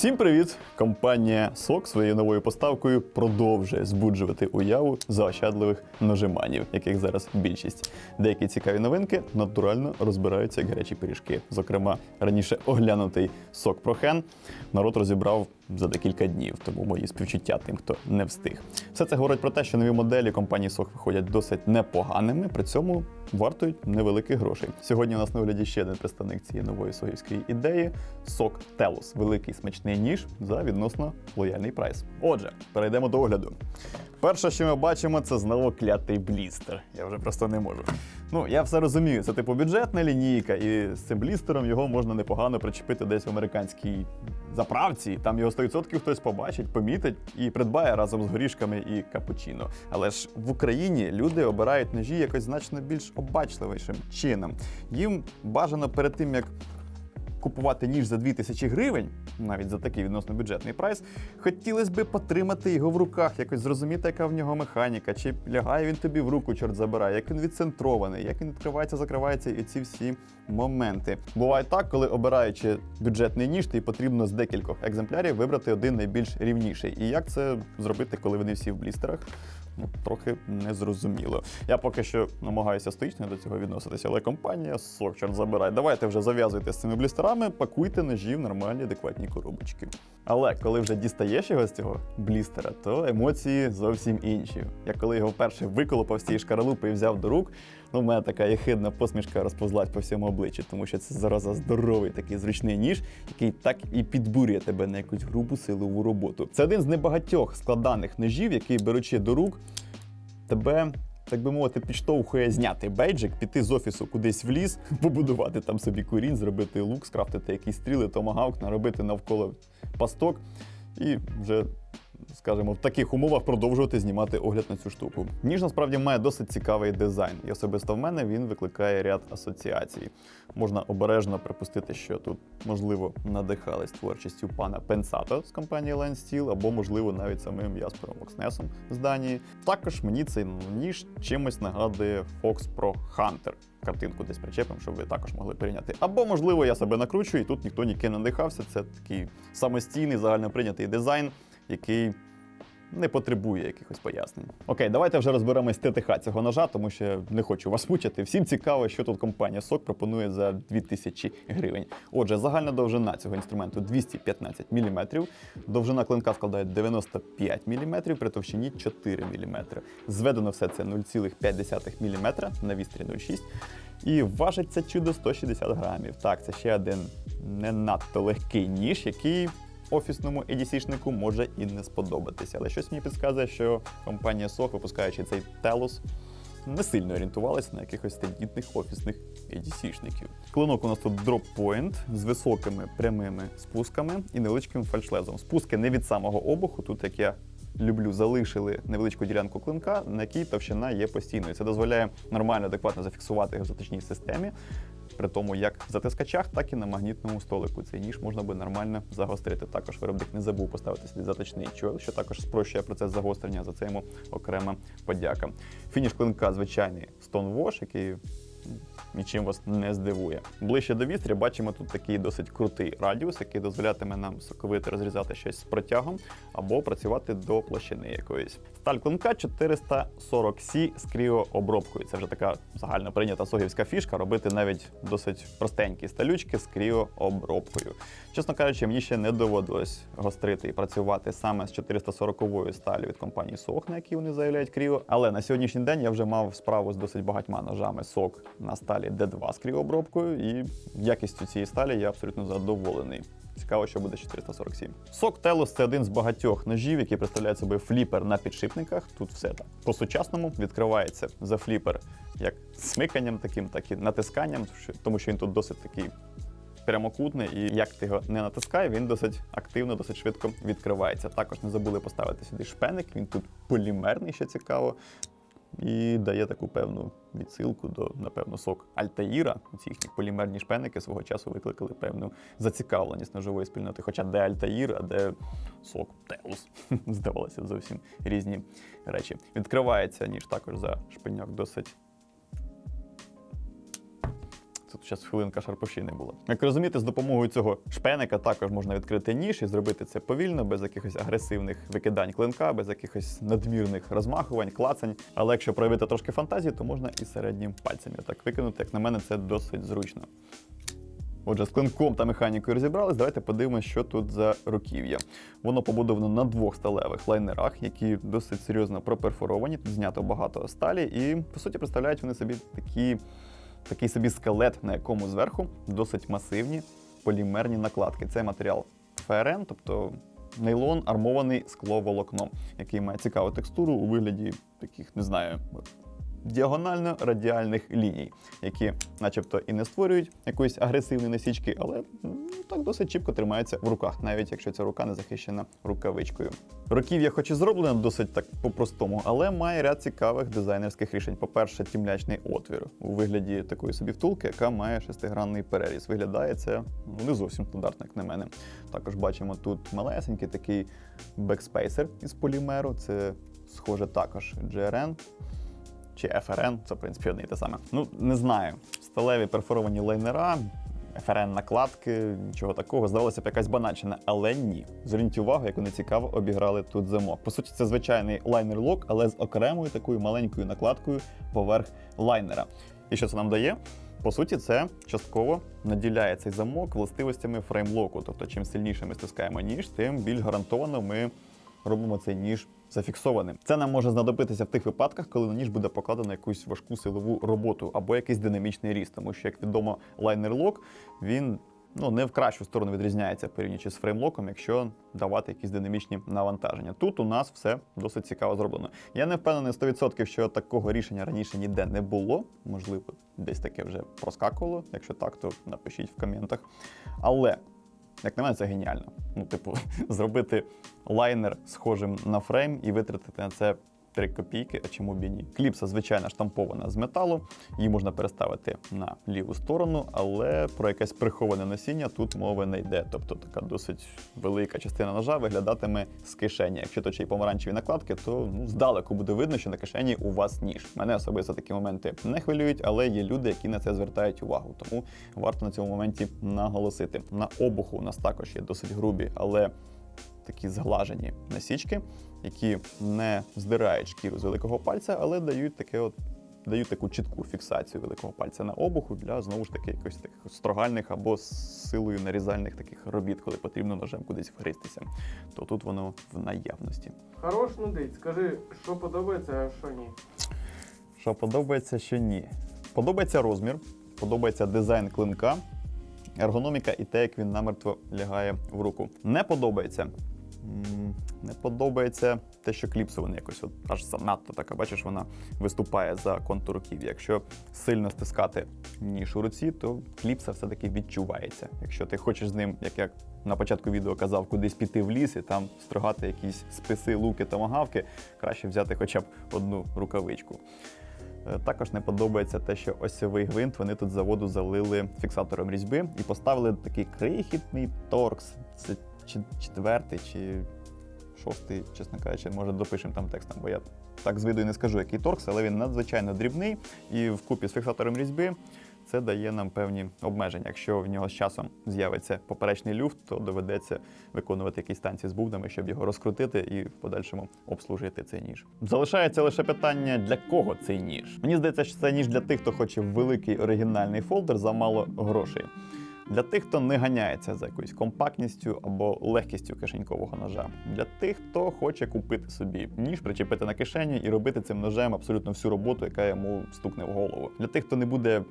Всім привіт! Компанія СОК своєю новою поставкою продовжує збуджувати уяву заощадливих нажиманів, яких зараз більшість. Деякі цікаві новинки натурально розбираються як гарячі пиріжки. Зокрема, раніше оглянутий SOK Prohen народ розібрав за декілька днів, тому мої співчуття тим, хто не встиг. Все це говорить про те, що нові моделі компанії SOK виходять досить непоганими, при цьому вартують невеликих грошей. Сьогодні у нас на огляді ще один представник цієї нової согівської ідеї SOK Telus. Великий смачний ніж за відносно лояльний прайс. Отже, перейдемо до огляду. Перше, що ми бачимо, це знову клятий блістер. Я вже просто не можу. Ну, я все розумію, це типу бюджетна лінійка, і з цим блістером його можна непогано причепити десь в американській заправці. Там його 100% хтось побачить, помітить і придбає разом з горішками і капучино. Але ж в Україні люди обирають ножі якось значно більш обачливішим чином. Їм бажано перед тим, як купувати ніж за 2000 гривень, навіть за такий відносно бюджетний прайс, хотілося б потримати його в руках, якось зрозуміти, яка в нього механіка, чи лягає він тобі в руку, чорт забирає, як він відцентрований, як він відкривається, закривається, і ці всі моменти. Буває так, коли обираючи бюджетний ніж, тобі потрібно з декількох екземплярів вибрати один найбільш рівніший. І як це зробити, коли вони всі в блістерах? Ну, трохи незрозуміло. Я поки що намагаюся стоїчно до цього відноситися, але компанія сок, чорт забирай. Давайте вже зав'язуйте з цими блістерами, пакуйте ножі в нормальні адекватні коробочки. Але коли вже дістаєш його з цього блістера, то емоції зовсім інші. Я коли його вперше виколопав з цієї шкаралупи і взяв до рук, ну в мене така єхидна посмішка розповзлась по всьому обличчі, тому що це зараза здоровий такий зручний ніж, який так і підбурює тебе на якусь грубу силову роботу. Це один з небагатьох складаних ножів, який, беручи до рук, тебе. Так би мовити, підштовхує зняти бейджик, піти з офісу кудись в ліс, побудувати там собі курінь, зробити лук, скрафтити якісь стріли, томагавк, наробити навколо пасток і вже, скажімо, в таких умовах продовжувати знімати огляд на цю штуку. Ніж насправді має досить цікавий дизайн, і особисто в мене він викликає ряд асоціацій. Можна обережно припустити, що тут, можливо, надихались творчістю пана Пенсато з компанії Line Steel, або, можливо, навіть самим Яспером Окснесом з Данії. Також мені цей ніж чимось нагадує Fox Pro Hunter. Картинку десь причепимо, щоб ви також могли порівняти. Або, можливо, я себе накручую, і тут ніхто ніким не надихався. Це такий самостійний, загальноприйнятий дизайн, який не потребує якихось пояснень. Окей, давайте вже розберемось ТТХ цього ножа, тому що не хочу вас мучити. Всім цікаво, що тут компанія SOK пропонує за 2000 гривень. Отже, загальна довжина цього інструменту 215 мм, довжина клинка складає 95 мм, при товщині 4 мм. Зведено все це 0,5 мм на вістрі 0,6 і важить це чудо 160 грамів. Так, це ще один не надто легкий ніж, який офісному EDC-шнику може і не сподобатися. Але щось мені підказує, що компанія SOK, випускаючи цей Telus, не сильно орієнтувалася на якихось тендітних офісних EDC-шників. Клинок у нас тут дроп-point з високими прямими спусками і невеличким фальшлезом. Спуски не від самого обуху, тут як я. Люблю, залишили невеличку ділянку клинка, на якій товщина є постійною. Це дозволяє нормально, адекватно зафіксувати його в затичній системі, при тому як в затискачах, так і на магнітному столику. Цей ніж можна би нормально загострити. Також виробник не забув поставити собі заточний чол, що також спрощує процес загострення. За це йому окрема подяка. Фініш клинка звичайний Stone Wash, який нічим вас не здивує. Ближче до вістря бачимо тут такий досить крутий радіус, який дозволятиме нам соковито розрізати щось з протягом або працювати до площини якоїсь. Сталь клинка 440C з кріообробкою. Це вже така загально прийнята согівська фішка робити навіть досить простенькі сталючки з кріообробкою. Чесно кажучи, мені ще не доводилось гострити і працювати саме з 440-ю сталі від компанії SOG, на якій вони заявляють кріо. Але на сьогоднішній день я вже мав справу з досить багатьма ножами SOG на сталі D2 з кріообробкою, і якістю цієї сталі я абсолютно задоволений. Цікаво, що буде 447. Сок Телос це один з багатьох ножів, які представляють собою фліпер на підшипниках. Тут все так. По-сучасному відкривається за фліпер як смиканням таким, так і натисканням, тому що він тут досить такий прямокутний, і як ти його не натискає, він досить активно, досить швидко відкривається. Також не забули поставити сюди шпеник, він тут полімерний, що цікаво. І дає таку певну відсилку до, напевно, сок Альтаїра. Ці їхні полімерні шпеники свого часу викликали певну зацікавленість ножової спільноти. Хоча де Альтаїр, а де сок Телус. Здавалося, зовсім різні речі. Відкривається ніж також за шпиняк досить. Зараз хвилинка шарповщини була. Як розумієте, з допомогою цього шпеника також можна відкрити ніж і зробити це повільно, без якихось агресивних викидань клинка, без якихось надмірних розмахувань, клацань. Але якщо проявити трошки фантазії, то можна і середнім пальцем його так викинути. Як на мене, це досить зручно. Отже, з клинком та механікою розібрались. Давайте подивимося, що тут за руків'я. Воно побудовано на двох сталевих лайнерах, які досить серйозно проперфоровані. Тут знято багато сталі, і по суті представляють вони собі такі, такий собі скелет, на якому зверху досить масивні полімерні накладки. Це матеріал ФРН, тобто нейлон армований скловолокно, який має цікаву текстуру у вигляді таких, не знаю, діагонально-радіальних ліній, які, начебто, і не створюють якоїсь агресивної насічки, але ну, так досить чіпко тримаються в руках, навіть якщо ця рука не захищена рукавичкою. Руків'я, хоч і зроблено досить так по-простому, але має ряд цікавих дизайнерських рішень. По-перше, тімлячний отвір у вигляді такої собі втулки, яка має шестигранний переріз. Виглядає це ну, не зовсім стандартно, як на мене. Також бачимо тут малесенький такий бекспейсер із полімеру. Це схоже також GRN чи FRN, це в принципі одне і те саме. Ну, не знаю. Сталеві перфоровані лайнера, FRN накладки, нічого такого. Здавалося б, якась банальщина, але ні. Зверніть увагу, як вони цікаво обіграли тут замок. По суті, це звичайний лайнер-лок, але з окремою такою маленькою накладкою поверх лайнера. І що це нам дає? По суті, це частково наділяє цей замок властивостями фреймлоку. Тобто, чим сильніше ми стискаємо ніж, тим більш гарантовано ми робимо цей ніж зафіксованим. Це нам може знадобитися в тих випадках, коли на ніж буде покладено якусь важку силову роботу або якийсь динамічний ріст. Тому що, як відомо, лайнер-лок він ну не в кращу сторону відрізняється порівнюючи з фреймлоком, якщо давати якісь динамічні навантаження. Тут у нас все досить цікаво зроблено. Я не впевнений 100%, що такого рішення раніше ніде не було. Можливо, десь таке вже проскакувало. Якщо так, то напишіть в коментах. Але як на мене, це геніально. Ну, типу, зробити лайнер схожим на фрейм і витратити на це 3 копійки, а чому б і ні. Кліпса, звичайно, штампована з металу, її можна переставити на ліву сторону, але про якесь приховане носіння тут мови не йде. Тобто така досить велика частина ножа виглядатиме з кишені. Якщо то ще й помаранчеві накладки, то ну, здалеку буде видно, що на кишені у вас ніж. Мене особисто такі моменти не хвилюють, але є люди, які на це звертають увагу. Тому варто на цьому моменті наголосити. На обуху у нас також є досить грубі, але такі зглажені насічки, які не здирають шкіру з великого пальця, але дають таке от. Дають таку чітку фіксацію великого пальця на обуху для знову ж таки якихось таких строгальних або з силою нарізальних таких робіт, коли потрібно ножем кудись вгристися. То тут воно в наявності. Хорош нудить. Скажи, що подобається, а що ні. Що подобається, що ні. Подобається розмір, подобається дизайн клинка, ергономіка і те, як він намертво лягає в руку. Не подобається. Не подобається те, що кліпсований якось от аж занадто така. Бачиш, вона виступає за контур руків'я. Якщо сильно стискати ніж у руці, то кліпса все-таки відчувається. Якщо ти хочеш з ним, як я на початку відео казав, кудись піти в ліс і там строгати якісь списи, луки та магавки, краще взяти хоча б одну рукавичку. Е, Також не подобається те, що осьовий гвинт вони тут заводу залили фіксатором різьби і поставили такий крихітний торкс. Це чи четвертий, чи шостий, чесно кажучи, може допишемо там текстом, бо я так з виду і не скажу, який торкс, але він надзвичайно дрібний і вкупі з фіксатором різьби. Це дає нам певні обмеження. Якщо в нього з часом з'явиться поперечний люфт, то доведеться виконувати якісь танці з бубнами, щоб його розкрутити і в подальшому обслужити цей ніж. Залишається лише питання, для кого цей ніж. Мені здається, що це ніж для тих, хто хоче великий оригінальний фолдер за мало грошей. Для тих, хто не ганяється за якоюсь компактністю або легкістю кишенькового ножа. Для тих, хто хоче купити собі ніж, причепити на кишені і робити цим ножем абсолютно всю роботу, яка йому стукне в голову. Для тих, хто не буде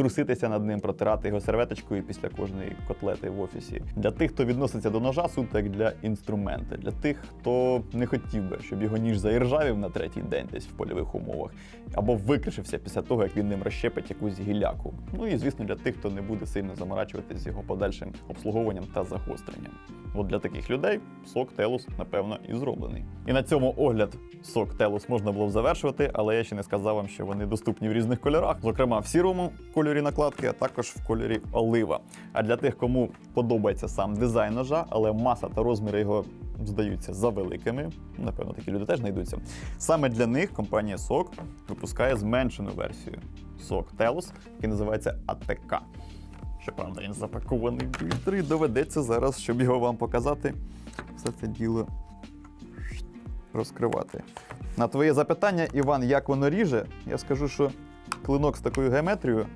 труситися над ним, протирати його серветочкою після кожної котлети в офісі. Для тих, хто відноситься до ножа, суто як для інструмента. Для тих, хто не хотів би, щоб його ніж заіржавів на третій день десь в польових умовах, або викришився після того, як він ним розщепить якусь гіляку. Ну і звісно, для тих, хто не буде сильно заморачуватись з його подальшим обслуговуванням та загостренням. От для таких людей сок Телус, напевно, і зроблений. І на цьому огляд сок Телус можна було б завершувати, але я ще не сказав вам, що вони доступні в різних кольорах, зокрема в сірому кольорі накладки, а також в кольорі олива. А для тих, кому подобається сам дизайн ножа, але маса та розміри його здаються за великими. Напевно, такі люди теж знайдуться. Саме для них компанія SOC випускає зменшену версію SOC Telos, який називається АТК. Щоправда, він запакований в літри. Доведеться зараз, щоб його вам показати, все це діло розкривати. На твоє запитання, Іван, як воно ріже, я скажу, що клинок з такою геометрією,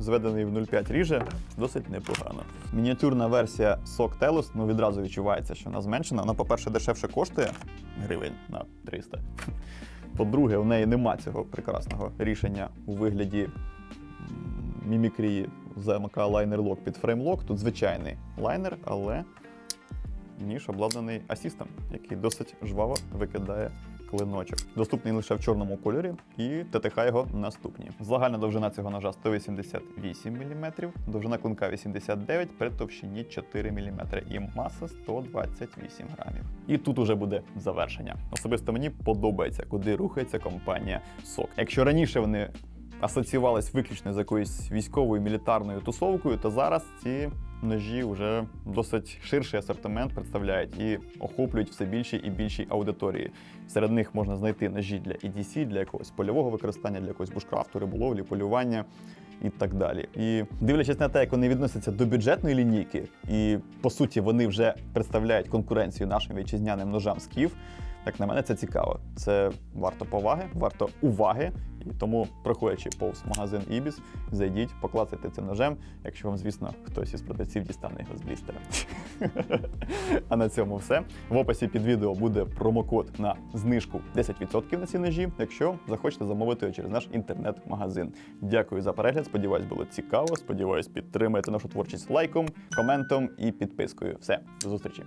зведений в 0,5 ріже, досить непогано. Мініатюрна версія SOC Telos, ну відразу відчувається, що вона зменшена. Вона, по-перше, дешевше коштує гривень на 300. По-друге, у неї нема цього прекрасного рішення у вигляді мімікрії замка лайнер лок під фреймлок. Тут звичайний лайнер, але ніж обладнаний асістом, який досить жваво викидає клиночок. Доступний лише в чорному кольорі, і ТТХ його наступні. Загальна довжина цього ножа 188 мм, довжина клинка 89 при товщині 4 мм і маса 128 грамів. І тут уже буде завершення. Особисто мені подобається, куди рухається компанія сок. Якщо раніше вони асоціювались виключно з якоюсь військовою мілітарною тусовкою, то зараз ці ножі вже досить ширший асортимент представляють і охоплюють все більші і більші аудиторії. Серед них можна знайти ножі для EDC, для якогось польового використання, для якогось бушкрафту, риболовлі, полювання. І так далі. І дивлячись на те, як вони відносяться до бюджетної лінійки, і по суті вони вже представляють конкуренцію нашим вітчизняним ножам скіф. Як на мене, це цікаво. Це варто поваги, варто уваги. І тому, проходячи повз магазин Ібіс, зайдіть, поклацайте цим ножем, якщо вам, звісно, хтось із продавців дістане його з блістера. А на цьому все. В описі під відео буде промокод на знижку 10% на ці ножі, якщо захочете замовити через наш інтернет-магазин. Дякую за перегляд. Сподіваюсь, було цікаво. Сподіваюсь, підтримаєте нашу творчість лайком, коментом і підпискою. Все, до зустрічі.